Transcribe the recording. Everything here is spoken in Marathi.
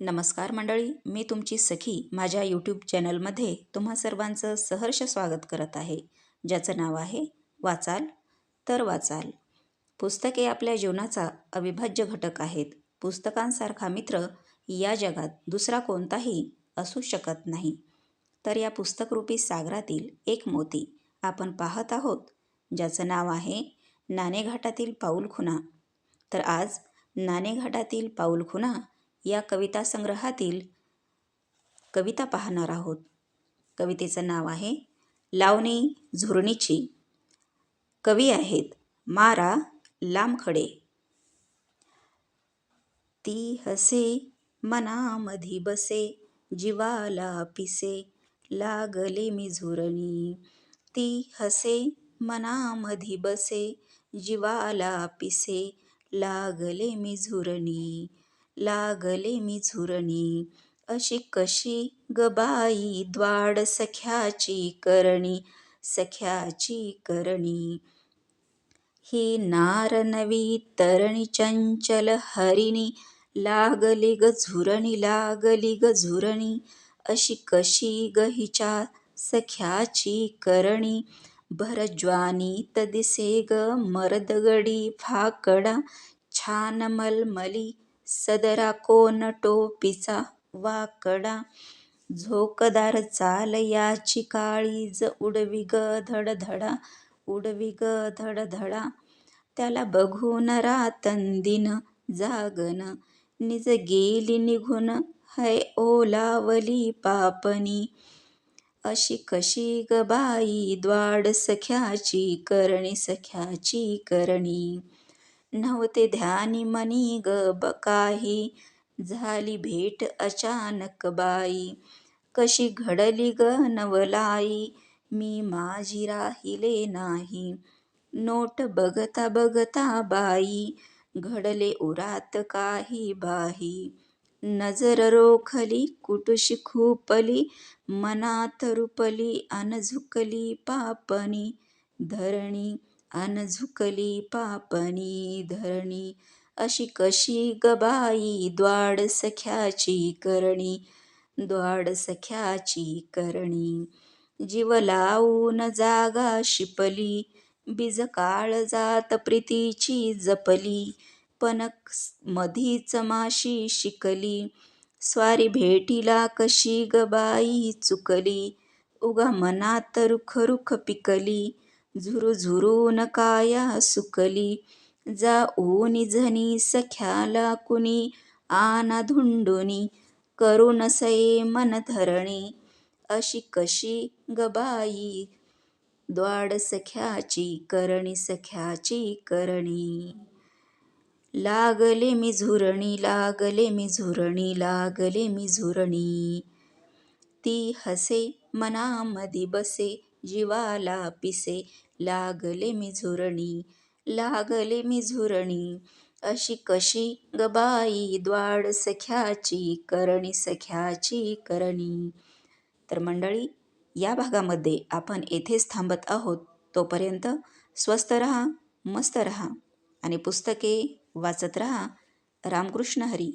नमस्कार मंडळी मी तुमची सखी माझ्या यूट्यूब चॅनलमध्ये तुम्हा सर्वांचं सहर्ष स्वागत करत आहे. ज्याचं नाव आहे वाचाल तर वाचाल. पुस्तके आपल्या जीवनाचा अविभाज्य घटक आहेत. पुस्तकांसारखा मित्र या जगात दुसरा कोणताही असू शकत नाही. तर या पुस्तकरूपी सागरातील एक मोती आपण पाहत आहोत. ज्याचं नाव आहे नाणेघाटातील पाऊलखुणा तर आज नाणेघाटातील पाऊलखुणा या कविता संग्रहातील कविता पाहणार आहोत. कवितेचं नाव आहे लावणी झुरणीची. कवी आहेत मारा लांबखडे ती हसे मनामधी बसे जीवाला पिसे लागले मी झुरणी. ती हसे मनामधी बसे जीवाला पिसे लागले मी झुरणी. लागले मी झुरणी. अशी कशी गबाई द्वाड सख्याची करणी सख्याची करणी. ही नारनवी तरणी चंचल हरिणी लागली ग झुरणी लागली ग झुरणी. अशी कशी ग हिच्या सख्याची करणी. भरज्वानी दिसे ग मरदगडी फाकडा छान मलमली सदरा कोन टोपीचा वाकडा? झोकदार चाल याची काळीज उडवी ग धडधडा उडवी ग धडधडा. त्याला बघून रातंदिन जागन निज गेली निघून है ओलावली पापणी. अशी कशी ग बाई द्वाड सख्याची करणी सख्याची करणी. नव्हते ध्यानी मनी ग काही झाली भेट अचानक बाई. कशी घडली ग नवलाई? मी माझी राहिले नाही. नोट बघता बघता बाई. घडले उरात काही बाही. नजर रोखली कुटुशी खूपली मनात रुपली अन झुकली पापणी. धरणी अन झुकली पापणी धरणी. अशी कशी गबाई द्वाड सख्याची करणी? द्वाड सख्याची करणी. जीव लावून जागा शिपली. बीज काळ जात प्रीतीची जपली. पनक मधीच माशी शिकली. स्वारी भेटीला कशी गबाई चुकली? उगा मनात रुख रुख पिकली. झुरझुरून काया सुकली. जा झनी सख्याला कुणी आना धुंडुनी करून सये मन धरणी. अशी कशी गबाई द्वाड सख्याची करणी सख्याची करणी. लागले मी झुरणी लागले मी झुरणी लागले मी झुरणी. ती हसे मनामधी बसे जीवाला पिसे लागले मी झुरणी लागले मी झुरणी. अशी कशी गबाई द्वाड सख्याची करणी सख्याची करणी. तर मंडळी या भागामध्ये आपण येथेच थांबत आहोत. तोपर्यंत स्वस्त रहा मस्त रहा आणि पुस्तके वाचत रहा. रामकृष्ण हरी.